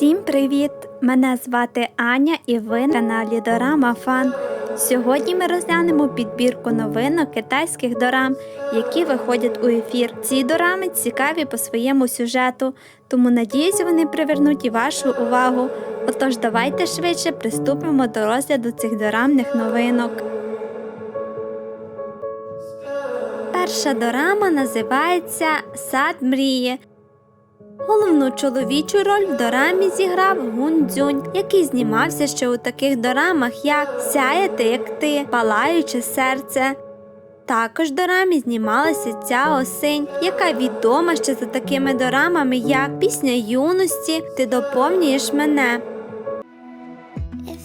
Привіт! Мене звати Аня і ви на каналі Дорама Фан. Сьогодні ми розглянемо підбірку новинок китайських дорам, які виходять у ефір. Ці дорами цікаві по своєму сюжету, тому надіюсь, вони привернуть і вашу увагу. Отож, давайте швидше приступимо до розгляду цих дорамних новинок. Перша дорама називається Сад мрії. Головну чоловічу роль в дорамі зіграв Гун Дзюнь, який знімався ще у таких дорамах, як Сяяти, як ти, Палаюче серце. Також дорамі знімалася ця осинь, яка відома ще за такими дорамами, як Пісня юності, Ти доповнюєш мене.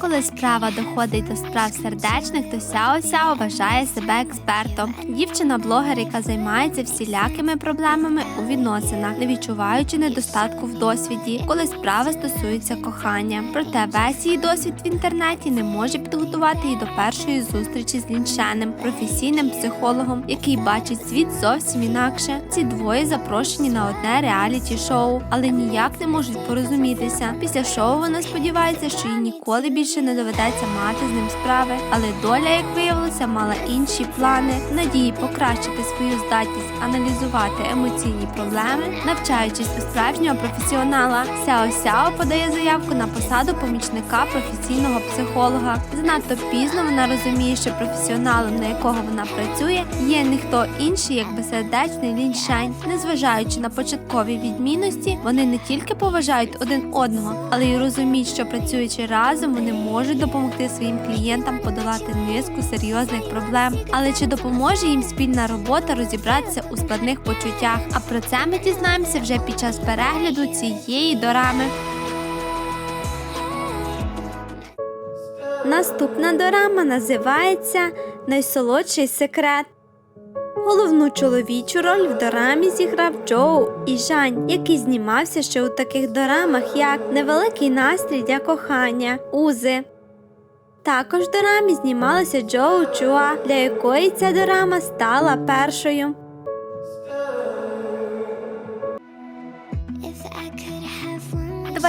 Коли справа доходить до справ сердечних, то Сяо Сяо вважає себе експертом. Дівчина-блогер, яка займається всілякими проблемами у відносинах, не відчуваючи недостатку в досвіді, коли справа стосується кохання. Проте весь її досвід в інтернеті не може підготувати її до першої зустрічі з ліншеним, професійним психологом, який бачить світ зовсім інакше. Ці двоє запрошені на одне реаліті шоу, але ніяк не можуть порозумітися. Після шоу вона сподівається, що їй ніколи більше не доведеться мати з ним справи, але доля, як виявилося, мала інші плани, надії покращити свою здатність аналізувати емоційні проблеми, навчаючись у справжнього професіонала. Сяо Сяо подає заявку на посаду помічника професійного психолога. Занадто пізно вона розуміє, що професіоналом, на якого вона працює, є ніхто інший, як безсердечний ліншань. Незважаючи на початкові відмінності, вони не тільки поважають один одного, але й розуміють, що працюючи разом, вони можуть допомогти своїм клієнтам подолати низку серйозних проблем. Але чи допоможе їм спільна робота розібратися у складних почуттях? А про це ми дізнаємося вже під час перегляду цієї дорами. Наступна дорама називається Найсолодший секрет. Головну чоловічу роль в дорамі зіграв Джоу і Жань, який знімався ще у таких дорамах, як Невеликий настрій для кохання, Узи. Також в дорамі знімалася Джоу Чуа, для якої ця дорама стала першою.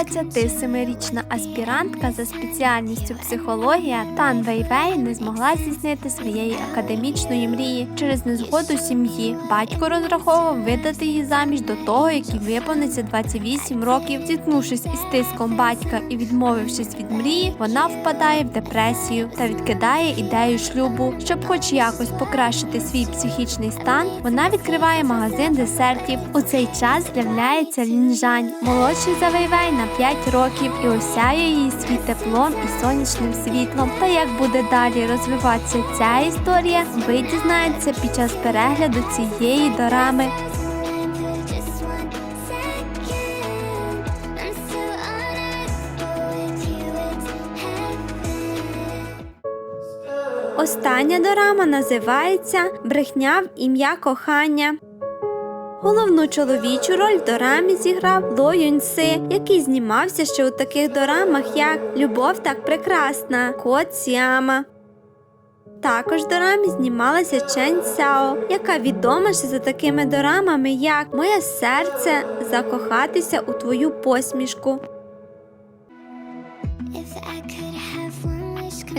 27-річна аспірантка за спеціальністю психологія Тан Вейвей не змогла здійснити своєї академічної мрії через незгоду сім'ї. Батько розраховував видати її заміж до того, як їй виповниться 28 років. Зіткнувшись із тиском батька і відмовившись від мрії, вона впадає в депресію та відкидає ідею шлюбу. Щоб хоч якось покращити свій психічний стан, вона відкриває магазин десертів. У цей час з'являється лінжань, молодший за Вейвей на 5 років і осяє її світ теплом і сонячним світлом. Та як буде далі розвиватися ця історія, ви дізнаєтеся під час перегляду цієї дорами. Остання дорама називається Брехня в ім'я кохання. Головну чоловічу роль в дорамі зіграв Ло Юньси, який знімався ще у таких дорамах, як Любов так прекрасна, Кот Сіама. Також дорамі знімалася Чен Сяо, яка відома ще за такими дорамами, як Моє серце закохатися у твою посмішку. If I could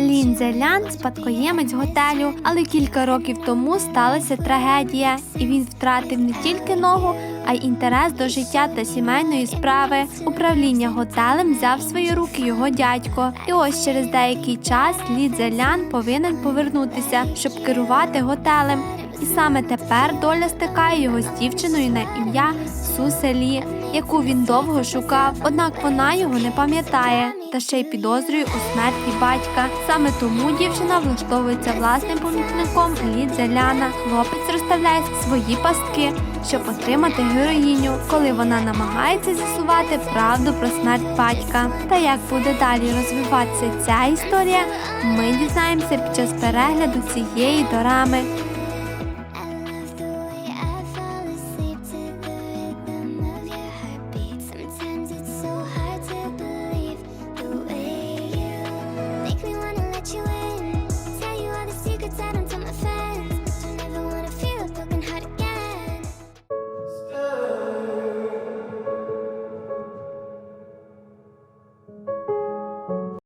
have one Лін Зелян спадкоємець готелю, але кілька років тому сталася трагедія, і він втратив не тільки ногу, а й інтерес до життя та сімейної справи. Управління готелем взяв в свої руки його дядько. І ось через деякий час Лі Зелян повинен повернутися, щоб керувати готелем. І саме тепер доля стикає його з дівчиною на ім'я Суселі, яку він довго шукав. Однак вона його не пам'ятає та ще й підозрює у смерті батька. Саме тому дівчина влаштовується власним помічником Лідзеляна. Хлопець розставляє свої пастки, щоб отримати героїню, коли вона намагається з'ясувати правду про смерть батька. Та як буде далі розвиватися ця історія, ми дізнаємося під час перегляду цієї дорами.